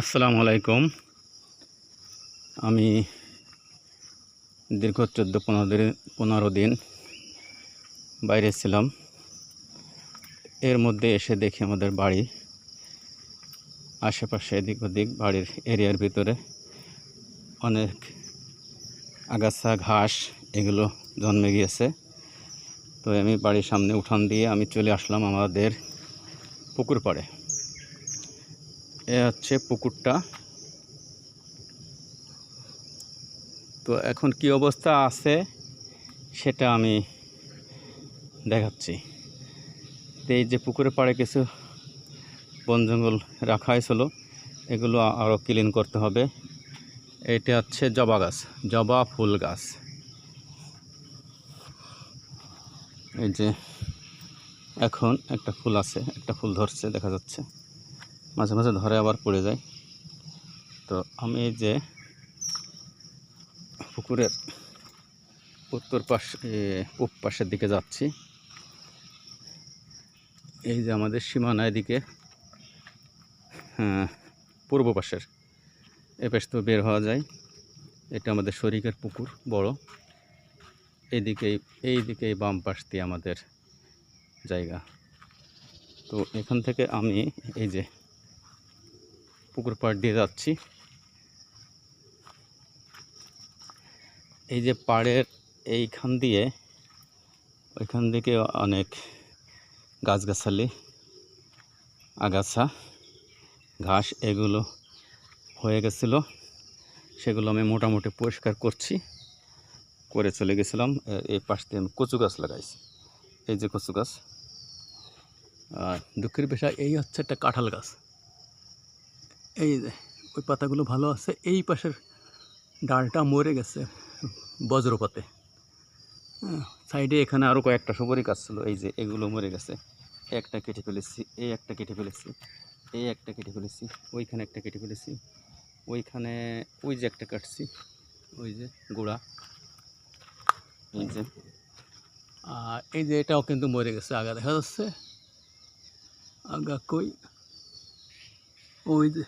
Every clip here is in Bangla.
আসসালামু আলাইকুম। আমি দীর্ঘ চোদ্দ পনেরো দিন পনেরো দিন বাইরে ছিলাম। এর মধ্যে এসে দেখি আমাদের বাড়ি, আশেপাশে এদিক ওদিক বাড়ির এরিয়ার ভিতরে অনেক আগাছা, ঘাস এগুলো জন্মে গিয়েছে। তো আমি বাড়ির সামনে উঠান দিয়ে আমি চলে আসলাম আমাদের পুকুর পাড়ে। এ হচ্ছে পুকুরটা। তো এখন কি অবস্থা আছে সেটা আমি দেখাচ্ছি। তো এই যে পুকুরের পাড়ে কিছু বন জঙ্গল রাখা হয়েছিল, এগুলো আরও ক্লিন করতে হবে। এটা হচ্ছে জবা গাছ, জবা ফুল গাছ। এই যে এখন একটা ফুল আছে, একটা ফুল ধরছে, দেখা যাচ্ছে। মাঝে মাঝে ধরে আবার পড়ে যায়। তো আমি যে পুকুরের উত্তর পাশ পূব পাশের দিকে যাচ্ছি। এই যে আমাদের সীমানা এদিকে হ্যাঁ পূর্ব পাশের এ পাশ তো বের হওয়া যায়। এটা আমাদের শরিকের পুকুর বড়। এদিকে এই দিকে বাম পাশ দিয়ে আমাদের জায়গা। তো এখান থেকে আমি এই যে পুকুর পাড় দিয়ে যাচ্ছি। এই যে পাড়ের এইখান দিয়ে, ওইখান থেকে অনেক গাছগাছালি, আগাছা, ঘাস এগুলো হয়ে গেছিল। সেগুলো আমি মোটামুটি পরিষ্কার করছি, করে চলে গেছিলাম। এই পাশ দিয়ে আমি কচু গাছ লাগাইছি। এই যে কচু গাছ। দুঃখের পেশা এই হচ্ছে একটা কাঁঠাল গাছ। এই যে ওই পাতাগুলো ভালো আছে এই পাশের ডালটা মরে গেছে বজ্রপাতে। হ্যাঁ, সাইডে এখানে আরও কয়েকটা সুপারি গাছ ছিল এই যে এগুলো মরে গেছে। একটা কেটে ফেলেছি এই একটা কেটে ফেলেছি এই একটা কেটে ফেলেছি ওইখানে একটা কেটে ফেলেছি ওইখানে ওই যে একটা কাটছি ওই যে গোড়া এই যে। আর এই যে এটাও কিন্তু মরে গেছে আগা দেখা যাচ্ছে আগা কই? ওই যে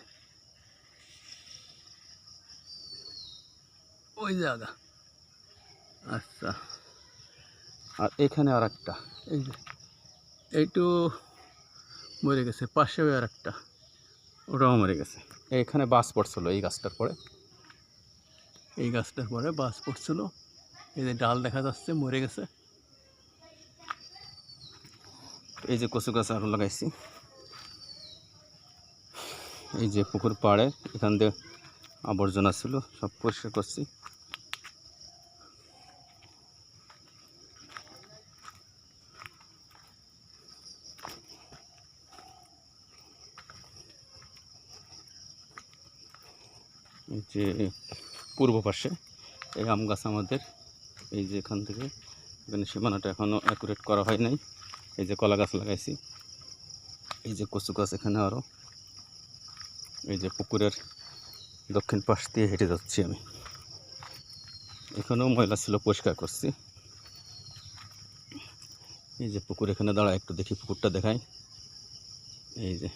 ওই জায়গা। আচ্ছা। আর এখানে আর একটা এই যে এইটু মরে গেছে পাশেও আর একটা ওটাও মরে গেছে। এখানে বাস পড়ছিল এই গাছটার পরে? এই গাছটার পরে বাস পড়ছিল। এই যে ডাল দেখা যাচ্ছে মরে গেছে। এই যে কচু গাছ আরও লাগাইছি। এই যে পুকুর পাড়ে এখান দিয়ে আবর্জনা ছিল সব পরিষ্কার করছি। যে পূর্ব পাশে, এই আম গাছ আমাদের, এই যে এখান থেকে, এখানে সীমানাটা এখনও অ্যাকুরেট করা হয় নাই। এই যে কলা গাছ লাগাইছি। এই যে কচু গাছ এখানে আরও এই যে পুকুরের দক্ষিণ পাশ দিয়ে হেঁটে যাচ্ছি আমি। এখানেও ময়লা ছিল, পরিষ্কার করছি। এই যে পুকুর এখানে দাঁড়া একটু দেখি পুকুরটা দেখাই। এই যে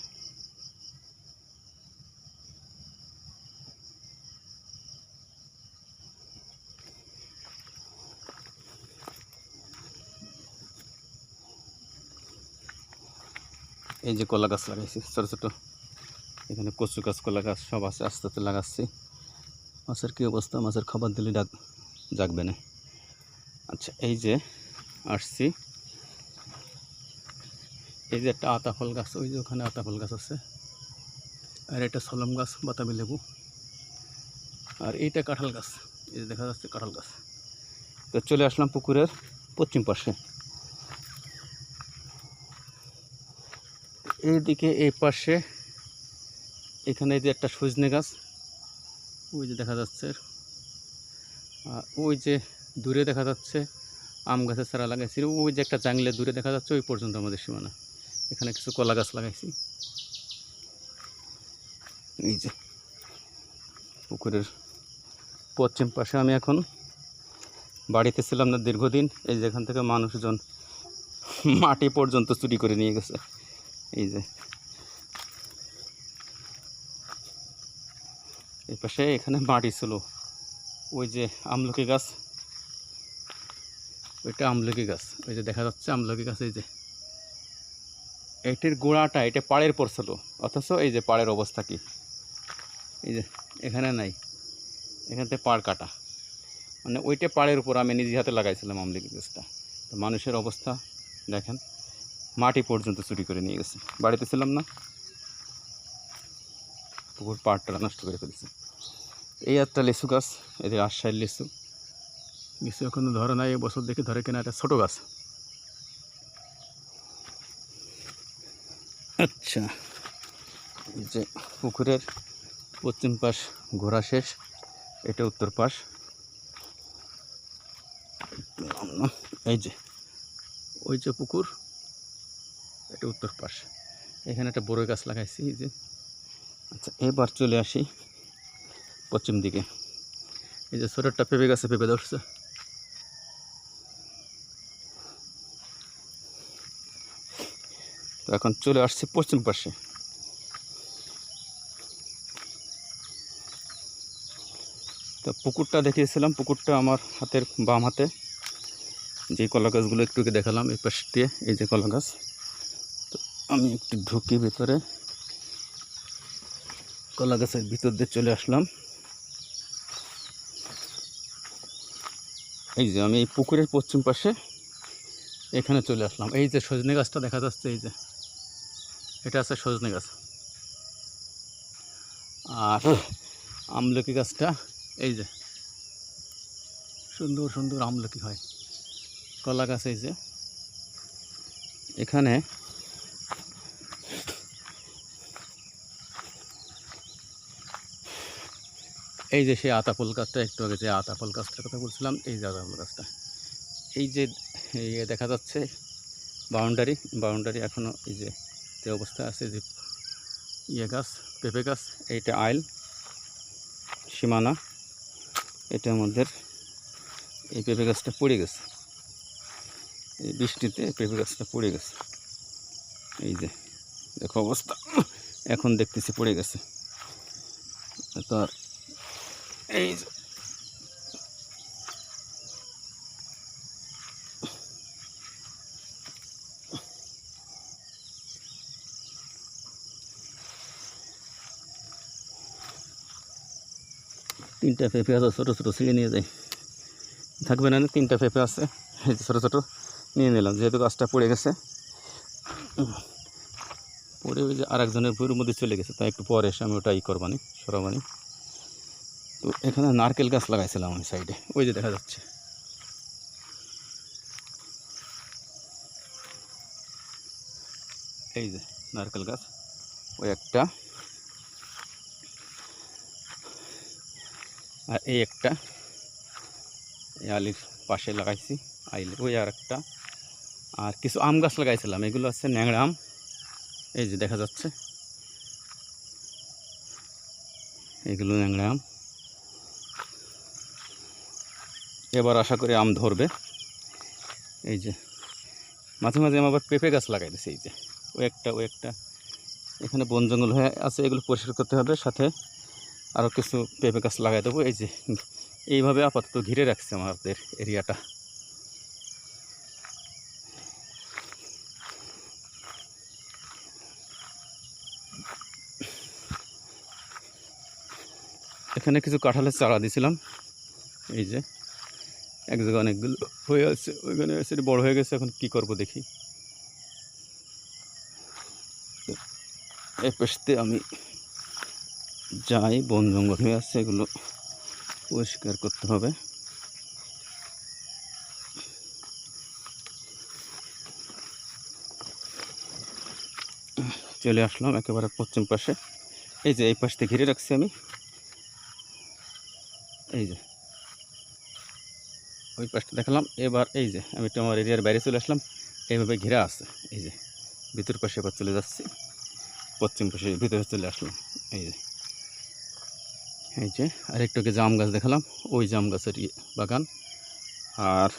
এই যে কলা গাছ লাগাইছি, ছোটো ছোটো। এখানে কচু গাছ, কলা গাছ সব আছে, আস্তে আস্তে লাগাচ্ছি। মাছের কী অবস্থা? মাছের খাবার দিলে ডাক, জাগবে না। আচ্ছা এই যে আসছি। এই যে একটা আতা ফল গাছ, ওই যে ওখানে আতা ফল গাছ আছে। আর এটা সলম গাছ, বাতাবি লেবু। আর এইটা কাঁঠাল গাছ, এই যে দেখা যাচ্ছে কাঁঠাল গাছ। তো চলে আসলাম পুকুরের পশ্চিম পাশে। এইদিকে এই পাশে এখানে যে একটা সজনে গাছ, ওই যে দেখা যাচ্ছে। ওই যে দূরে দেখা যাচ্ছে আম গাছের চারা লাগাইছি, ওই যে একটা জাংলে দূরে দেখা যাচ্ছে, ওই পর্যন্ত আমাদের সীমানা। এখানে কিছু কলা গাছ লাগাইছি। এই যে পুকুরের পশ্চিম পাশে আমি এখন বাড়িতে ছিলাম না দীর্ঘদিন, এই যে এখান থেকে মানুষজন মাটি পর্যন্ত চুরি করে নিয়ে গেছে। এই যে। এই পাশে এখানে মাটি ছিল। ওই যে আমলকি গাছ। ওইটা আমলকি গাছ। ওই যে দেখা যাচ্ছে আমলকি গাছ, এই যে। এটির গোড়াটা, এটা পাড়ের পড়ছিল অথচ এই যে পাড়ের অবস্থা কি? এই যে, এখানে নাই। এখান থেকে পাড় কাটা। মানে ওইটা পাড়ের উপর আমি নিজে হাতে লাগাইছিলাম আমলকি গাছটা। তো মানুষের অবস্থা, দেখেন। মাটি পর্যন্ত চুরি করে নিয়ে গেছে। বাড়িতে ছিলাম না। পুকুর পাড়টা নষ্ট করে ফেলেছে। এই একটা লিচু গাছ এদের রাজশাহীর লিচু। লিচু এখনও ধরে নাই বছর দেখে ধরে কেনা একটা ছোটো গাছ। আচ্ছা যে পুকুরের পশ্চিম পাশ ঘোরা শেষ, এটা উত্তর পাশ। এই যে, ওই যে পুকুর। এটা উত্তর পাশ। এখানে একটা বড়ই গাছ লাগাইছি, এই যে। আচ্ছা এবার চলে আসি পশ্চিম দিকে। এই যে একটা পেঁপে গাছে পেঁপে ধরছে। তো এখন চলে আসছি পশ্চিম পাশে। তো পুকুরটা দেখিয়েছিলাম, পুকুরটা আমার হাতের বাম হাতে। যে কলা গাছগুলো একটু দেখালাম, এই পাশ দিয়ে এই যে কলা গাছ। আমি একটু ঢুকি ভিতরে। কলা গাছের ভিতর দিয়ে চলে আসলাম। এই যে আমি এই পুকুরের পশ্চিম পাশে এখানে চলে আসলাম। এই যে সজনে গাছটা দেখা যাচ্ছে, এই যে। এটা আছে সজনে গাছ। আর আমলকি গাছটা, এই যে। সুন্দর সুন্দর আমলকি হয়। কলা গাছ, এই যে। এখানে এই যে সেই আতাপল গাছটা, একটু আগে যে আতাপল গাছটার কথা বলছিলাম, এই যে আতাপল গাছটা। এই যে দেখা যাচ্ছে বাউন্ডারি বাউন্ডারি এখনও এই যে যে অবস্থা আছে, যে ইয়ে গাছ, পেঁপে গাছ, এইটা আইল, সীমানা, এটার মধ্যে এই পেঁপে গাছটা পড়ে গেছে। এই বৃষ্টিতে পেঁপে গাছটা পড়ে গেছে। এই যে, দেখো অবস্থা, এখন দেখতেছি পড়ে গেছে। তো এই তিনটা পেঁপে আছে, ছোটো ছোটো ছিঁড়ে নিয়ে যাই। থাকবে না, তিনটা পেঁপে আছে। ছোটো ছোটো নিয়ে নিলাম, যেহেতু গাছটা পড়ে গেছে। পড়ে ওই যে আরেকজনের বইয়ের মধ্যে চলে গেছে, তাই একটু পরে এসে আমি ওটাই করবানি, সরাবানি। তো এখানে নারকেল গাছ লাগাইছিলাম আমি সাইডে। ওই যে দেখা যাচ্ছে। এই যে নারকেল গাছ, ওই একটা। আর এই একটা। আলির পাশে লাগাইছি, আইলে, ওই আর একটা। আর কিছু আম গাছ লাগাইছিলাম, এগুলো আছে ন্যাংরা আম। এই যে দেখা যাচ্ছে। এগুলো ন্যাংরা আম। এবার আশা করি আম ধরবে। এই যে, মাঝে মাঝে আমি আবার পেঁপে গাছ লাগাই দিছি, এই যে। ওই একটা ওই একটা। এখানে বন জঙ্গল হয়ে আছে, এগুলো পরিষ্কার করতে হবে, সাথে আরও কিছু পেঁপে গাছ লাগাই দেবো। এই যে, এইভাবে আপাতত ঘিরে রাখছে আমাদের এরিয়াটা। এখানে কিছু কাঁঠালের চারা দিছিলাম, এই যে। এক জায়গায় অনেকগুলো হয়ে আছে, ওইখানে সেটা বড় হয়ে গেছে, এখন কি করব দেখি। এই পেশতে আমি যাই, বন জঙ্গল হয়ে আছে, এগুলো পরিষ্কার করতে হবে। চলে আসলাম একেবারে পশ্চিম পাশে। এই যে এই পাশতে ঘিরে রাখছি আমি। এই যে ওই পাশটা দেখালাম। এবার এই যে, আমি একটু আমার এরিয়ার বাইরে চলে আসলাম। এইভাবে ঘেরা আছে। এই যে, ভিতর পাশে এবার চলে যাচ্ছি। পশ্চিম পাশে ভিতরে চলে আসলাম। এই যে এই যে আরেকটুকে জাম গাছ দেখালাম। ওই জাম গাছের ইয়ে বাগান। আর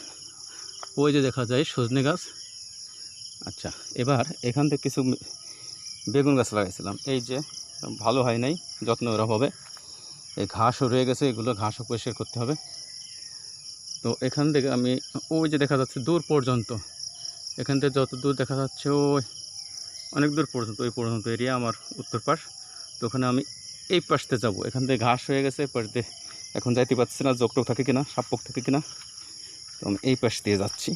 ওই যে দেখা যায় সজনে গাছ। আচ্ছা এবার এখান থেকে কিছু বেগুন গাছ লাগাইছিলাম। এই যে, ভালো হয় নাই যত্ন ওরা হবে এই ঘাসও রয়ে গেছে, এগুলো ঘাসও পরিষ্কার করতে হবে। তো এখান থেকে আমি ওই যে দেখা যাচ্ছে দূর পর্যন্ত, এখান থেকে যত দূর দেখা যাচ্ছে, ওই অনেক দূর পর্যন্ত, ওই পর্যন্ত এরিয়া আমার উত্তর পাশ। তো ওখানে আমি এই পাশতে যাব। এখান থেকে ঘাস হয়ে গেছে পাশ দিয়ে এখন যাইতে পারছি না জোকটোক থাকে কিনা সাপোক থাকে কিনা। তো আমি এই পাশ দিয়ে যাচ্ছি।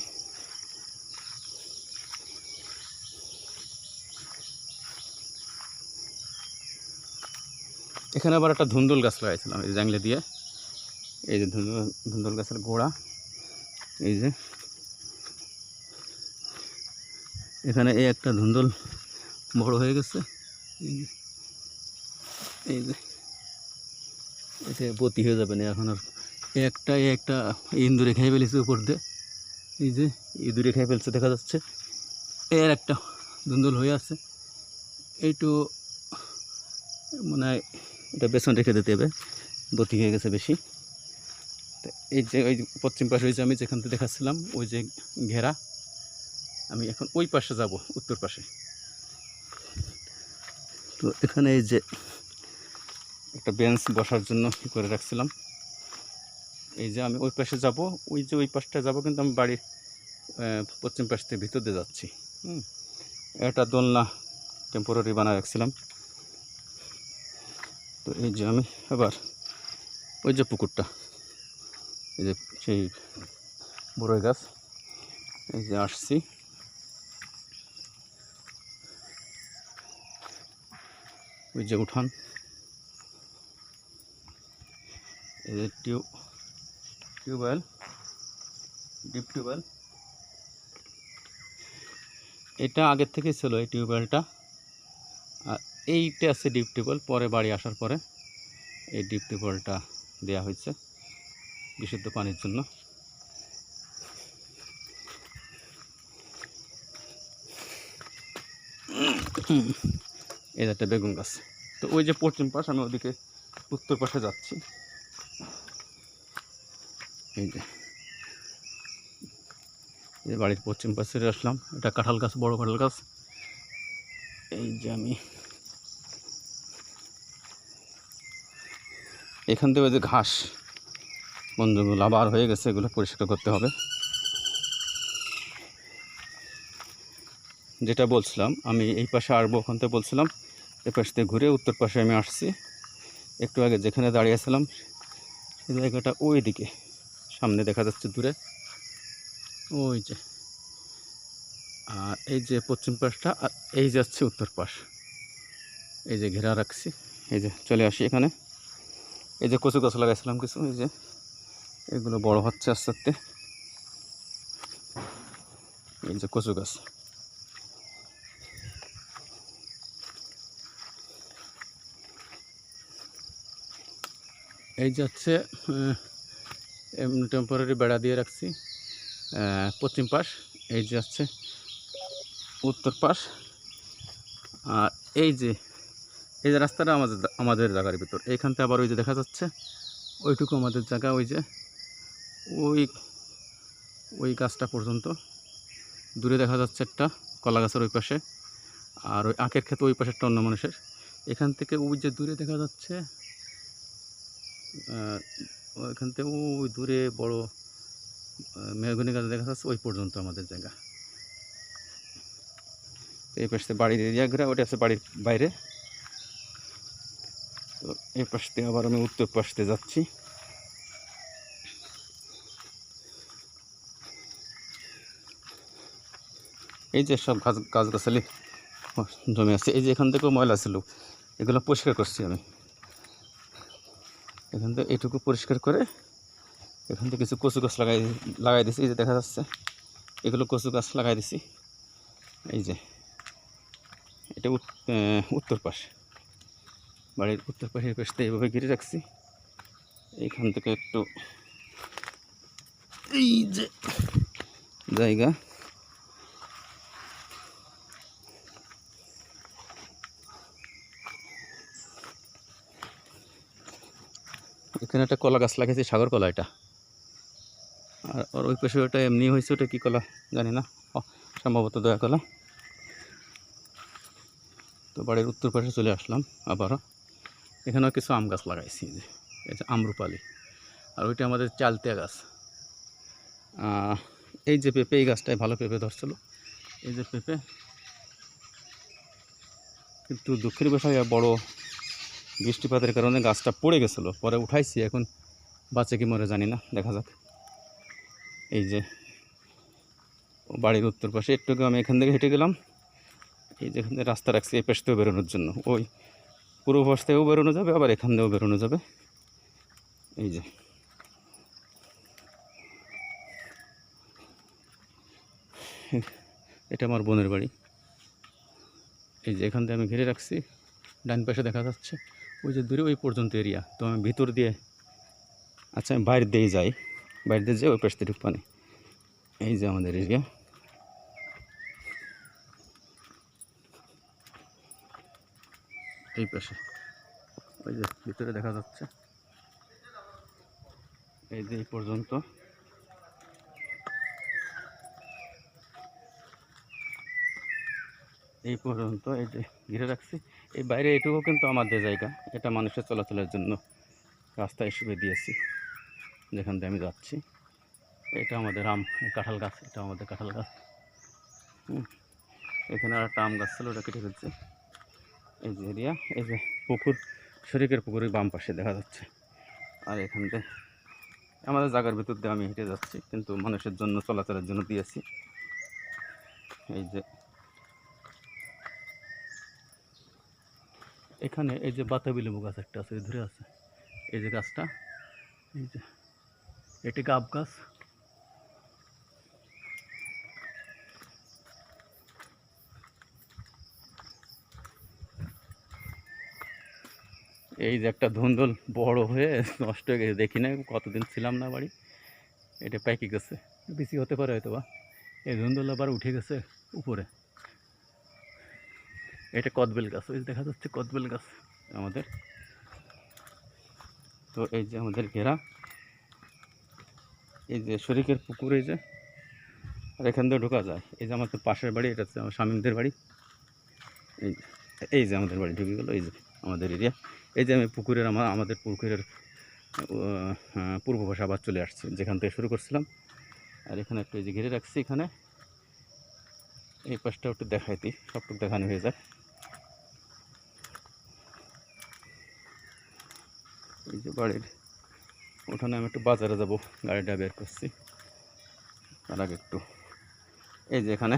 এখানে আবার একটা ধুন্দুল গাছ লাগাইছিলাম, এই জাংলে দিয়ে। এই যে ধুন্দুল গাছের গোড়া, এই যে। এখানে এই একটা ধুন্দুল বড় হয়ে গেছে, এই যে। এটা পতি হয়ে যাবে না, এখন আর একটা একটা ইন্দুরে খেয়ে ফেলেছে উপর দিয়ে। এই যে, ইঁদুরে খেয়ে ফেলছে, দেখা যাচ্ছে। এর একটা ধুন্দুল হয়ে আছে। এইটু মনে এটা বেসন রেখে দিতে হবে, বতি হয়ে গেছে বেশি। এই যে, ওই পশ্চিম পাশে ওই যে আমি যেখান থেকে দেখাচ্ছিলাম, ওই যে ঘেরা, আমি এখন ওই পাশে যাব, উত্তর পাশে। তো এখানে এই যে একটা বেঞ্চ বসার জন্য কি করে রাখছিলাম। এই যে আমি ওই পাশে যাব, ওই যে ওই পাশটা যাব, কিন্তু আমি বাড়ির পশ্চিম পাশ থেকে ভিতর দিয়ে যাচ্ছি। হুম, একটা দোলনা টেম্পোরারি বানায় রাখছিলাম। তো এই যে আমি আবার ওই যে পুকুরটা। এই যে সেই বড়ই গাছ, এই যে আসছি। ওই যে উঠান। এই যে টিউব টিউবওয়েল, ডিপ টিউবওয়েল। এটা আগের থেকেই ছিল এই টিউবওয়েলটা। এইটা আছে ডিপ টিউবওয়েল, পরে বাড়ি আসার পরে এই ডিপ টিউবওয়েলটা দেওয়া হয়েছে। বিশুদ্ধ পানির জন্য। যে একটা বেগুন গাছ। তো ওই যে পশ্চিম পাশ, আমি ওদিকে উত্তর পাশে যাচ্ছি। এই যে। এই বাড়ির পশ্চিম পাশে আসলাম। এটা কাঁঠাল গাছ, বড় কাঁঠাল গাছ। এই যে আমি। এখান থেকে ওই যে ঘাস। বন্ধুগুলো আবার হয়ে গেছে, এগুলো পরিষ্কার করতে হবে। যেটা বলছিলাম, আমি এই পাশে আসব ওখান থেকে বলছিলাম এই পাশ থেকে ঘুরে উত্তর পাশে আমি আসছি। একটু আগে যেখানে দাঁড়িয়েছিলাম সেই জায়গাটা ওই দিকে সামনে দেখা যাচ্ছে দূরে। ওই যে, আর এই যে পশ্চিম পাশটা, আর এই যাচ্ছে উত্তর পাশ। এই যে ঘেরা রাখছি, এই যে চলে আসি এখানে। এই যে কচু গাছ লাগাইছিলাম কিছু, এই যে। এগুলো বড় হচ্ছে আস্তে আস্তে। এই যে কচু গাছ। এই যে হচ্ছে এমনি টেম্পোরারি বেড়া দিয়ে রাখছি পশ্চিম পাশ। এই যে হচ্ছে উত্তর পাশ। আর এই যে এই যে রাস্তাটা আমাদের আমাদের জায়গার ভিতর। এইখান থেকে আবার ওই যে দেখা যাচ্ছে, ওইটুকু আমাদের জায়গা, ওই যে ওই ওই গাছটা পর্যন্ত। দূরে দেখা যাচ্ছে একটা কলা গাছের ওই পাশে। আর ওই আঁকের ক্ষেত্রে ওই পাশে একটা অন্য মানুষের। এখান থেকে ওই যে দূরে দেখা যাচ্ছে ওইখান থেকে ওই দূরে বড় মেহগনি গাছ দেখা যাচ্ছে, ওই পর্যন্ত আমাদের জায়গা। এই পাশ বাড়ির এরিয়া ঘুরে ওটা আছে বাড়ির বাইরে। তো এই পাশ থেকে আবার আমি উত্তর পাশ থেকে যাচ্ছি। এই যে সব গাছ গাছগাছালি জমে আছে, এই যে এখান থেকেও ময়লা ছিল, এগুলো পরিষ্কার করছি আমি। এখান থেকে এইটুকু পরিষ্কার করে এখান থেকে কিছু কচু গাছ লাগাই লাগাই দিছি, এই যে দেখা যাচ্ছে, এগুলো কচু গাছ লাগাই দিছি। এই যে, এটা উত- উত্তর পাশ, বাড়ির উত্তর পাশের পাশটা এইভাবে ঘিরে রাখছি। এইখান থেকে একটু এই যে জায়গা। এখানে একটা কলা গাছ লাগাইছি, সাগর কলা এটা। আর ওর ওই পাশে ওটা এমনি হয়েছে, ওটা কী কলা? জানি না। সম্ভবত দয়া কলা। তো বাড়ির উত্তর পাশে চলে আসলাম আবারও। এখানেও কিছু আম গাছ লাগাইছি যে এটা আমরুপালি। আর ওইটা আমাদের চালতিয়া গাছ। এই যে পেঁপে, এই গাছটায় ভালো পেঁপে ধরছিল। এই যে পেঁপে। কিন্তু দুঃখের বিষয় বড় বৃষ্টিপাতের কারণে গাছটা পড়ে গেছিল। পরে উঠাইছি, এখন বাঁচে কি মরে জানি না, দেখা যাক। এই যে বাড়ির উত্তর পাশে, একটু আমি এখান থেকে হেঁটে গেলাম। এই যেখানে রাস্তা রাখছি, এই পাশ থেকেও বেরোনোর জন্য। ওই পূর্ব পাশ থেকেও বেরোনো যাবে, আবার এখান থেকেও বেরোনো যাবে। এই যে। এটা আমার বোনের বাড়ি। এই যে এখান থেকে আমি ঘিরে রাখছি, ডান পাশে দেখা যাচ্ছে। ওই যে দূরে ওই পর্যন্ত এরিয়া তো আমি ভিতর দিয়ে আচ্ছা আমি বাইরে দিয়ে যাই। বাইরে দিয়ে যাই, ওই পাশ থেকে পানি এই যে আমাদের এরিয়া এই পাশে। ওই যে ভিতরে দেখা যাচ্ছে। এই যে এই পর্যন্ত। এই পর্যন্ত এই যে ঘিরে রাখছি। এই বাইরে এটুকু কিন্তু আমাদের জায়গা। এটা মানুষের চলাচলের জন্য রাস্তা হিসেবে দিয়েছি। যেখান দিয়ে আমি যাচ্ছি। এটা আমাদের আম কাঁঠাল গাছ। এটা আমাদের কাঁঠাল গাছ। এখানে আর একটা আম গাছ ছিল, ওটা কেটে ফেলছে। এই যে এরিয়া, এই যে পুকুর, শরিকের পুকুরের বাম পাশে দেখা যাচ্ছে। আর এখান থেকে আমাদের জায়গার ভিতর দিয়ে আমি হেঁটে যাচ্ছি। কিন্তু মানুষের জন্য, চলাচলের জন্য দিয়েছি। এই যে এখানে এই যে বাতাবি লেবু গাছ একটা আছে ধরে আছে। এই যে গাছটা, এই যে, এটি গাব গাছ। এই যে একটা ধুন্দল বড় হয়ে নষ্ট হয়ে গেছে, দেখি না কতদিন ছিলাম না বাড়ি। এটা পাইকে গেছে। বেশি হতে পারে হয়তো বা এই ধুন্দল আবার উঠে গেছে উপরে। এটা কদবেল গাছ ওই দেখা যাচ্ছে কদবেল গাছ আমাদের। তো এই যে আমাদের ঘেরা এই যে শরিকের পুকুর এই যে আর এখান থেকে ঢোকা যায়। এই যে আমাদের পাশের বাড়ি এটা হচ্ছে আমার স্বামীদের বাড়ি। এই যে এই যে আমাদের বাড়ি ঢুকে গেলো এই যে আমাদের এরিয়া এই যে আমি পুকুরের আমার আমাদের পুকুরের আহ, পূর্ব পাশে আবার চলে আসছে যেখান থেকে শুরু করছিলাম। আর এখানে একটু এই যে ঘিরে রাখছি এখানে। এই পাশটা একটু দেখাইতি সবটুকু দেখানো হয়ে যায় এই যে বাড়ির ওখানে আমি একটু বাজারে যাব, গাড়িটা বের করছি। তার আগে একটু এই যে এখানে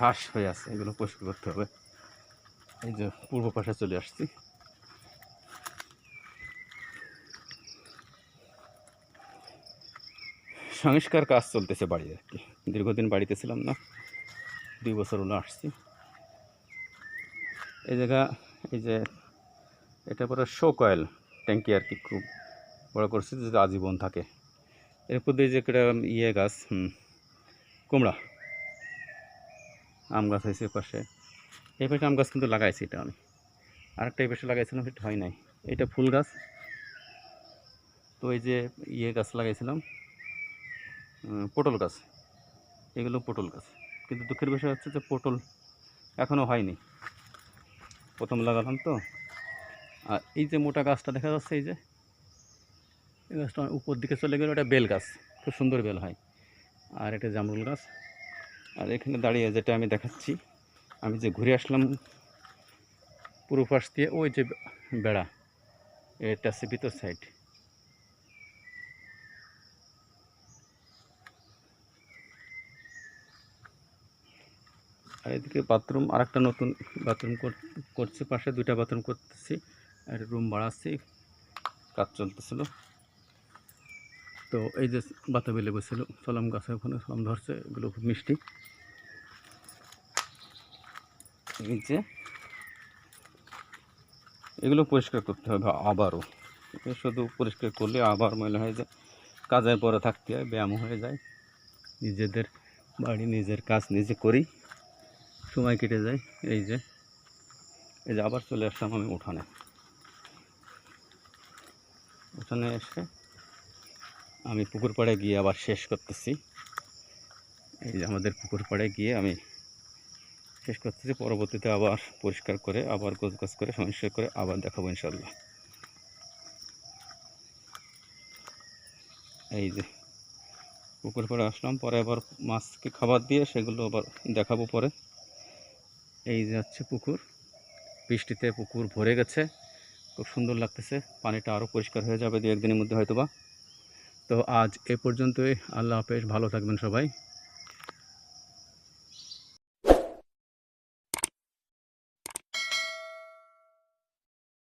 ঘাস হয়ে আছে, এগুলো পরিষ্কার করতে হবে। এই যে পূর্ব পাশে চলে আসছি। সংস্কার কাজ চলতেছে বাড়ির আর কি। দীর্ঘদিন বাড়িতে ছিলাম না, দুই বছর হলো আসছি। এই জায়গা, এই যে এটা পরে শো কয়েল ট্যাঙ্কি আর কি, খুব বড় করছে যাতে আজীবন থাকে। এরপর দিয়ে যে একটা ইয়ে গাছ কুমড়া, আম গাছ হয়েছে পাশে। এই পাশে আম গাছ কিন্তু লাগাইছি এটা আমি। আরেকটা এই পাশে লাগাইছিলাম, সেটা হয় নাই। এটা ফুল গাছ। তো এই যে ইয়ে গাছ লাগাইছিলাম পটল গাছ। এগুলো পটল গাছ। কিন্তু দুঃখের বিষয় হচ্ছে যে পটল এখনও হয়নি। প্রথম লাগালাম তো। আর এই যে মোটা গাছটা দেখা যাচ্ছে, এই যে এই গাছটা উপর দিকে চলে গেলে ওটা বেল গাছ, খুব সুন্দর বেল হয়। আর এটা জামরুল গাছ। আর এখানে দাঁড়িয়ে যেটা আমি দেখাচ্ছি, আমি যে ঘুরে আসলাম পুরো পাশ দিয়ে, ওই যে বেড়া, এটা হচ্ছে ভিতর সাইড আর এদিকে বাথরুম আর একটা নতুন বাথরুম করছে, পাশে দুইটা বাথরুম করতেছি। আর রুম বাড়াচ্ছি কাজ চলতেছিল। তো এই যে বাতাবি লেবু ছিল, সলাম গাছে ওখানে সলাম ধরছে, এগুলো খুব মিষ্টি। এই যে এগুলো পরিষ্কার করতে হবে আবারও। শুধু পরিষ্কার করলে আবার ময়লা হয়ে যায় কাজের পরে থাকতে হয়, ব্যায়াম হয়ে যায়। নিজেদের বাড়ি, নিজের কাজ নিজে করি, সময় কেটে যায়। এই যে এই যে আবার চলে আসলাম আমি উঠানে। পিছনে এসে আমি পুকুর পাড়ে গিয়ে আবার শেষ করতেছি। এই যে আমাদের পুকুর পাড়ে গিয়ে আমি শেষ করতেছি। পরবর্তীতে আবার পরিষ্কার করে, আবার গোছ গাছ করে সমস্যা করে আবার দেখাবো ইনশাল্লাহ এই যে পুকুর পাড়ে আসলাম, পরে আবার মাছকে খাবার দিয়ে সেগুলো আবার দেখাবো পরে। এই যে হচ্ছে পুকুর, বৃষ্টিতে পুকুর ভরে গেছে। খুব সুন্দর লাগতেছে। পানিটা আরও পরিষ্কার হয়ে যাবে দু একদিনের মধ্যে হয়তোবা। তো আজ এ পর্যন্তই। আল্লাহ হাফেজ। ভালো থাকবেন সবাই।